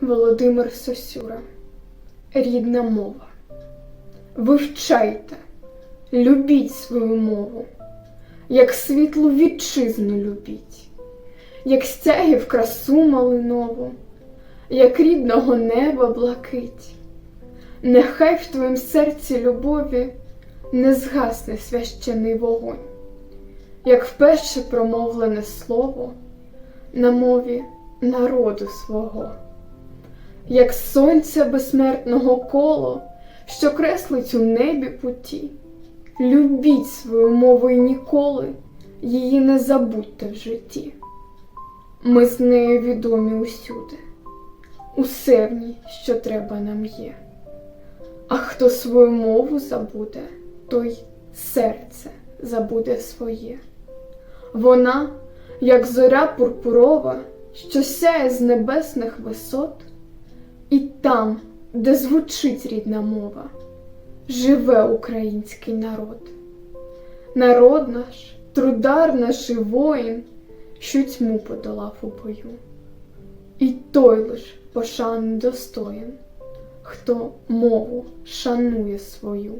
Володимир Сосюра. Рідна мова. Вивчайте, любіть свою мову, як світлу вітчизну любіть, як стягів красу малинову, як рідного неба блакить. Нехай в твоїм серці любові не згасне священий вогонь, як вперше промовлене слово на мові народу свого, як сонця безсмертного коло, що креслить у небі путі. Любіть свою мову і ніколи її не забудьте в житті. Ми з нею відомі усюди, усе в ній, що треба нам є. А хто свою мову забуде, той серце забуде своє. Вона, як зоря пурпурова, що сяє з небесних висот, там, де звучить рідна мова, живе український народ. Народ наш, трудар наш і воїн, що тьму подолав у бою. І той лиш пошан достоїн, хто мову шанує свою.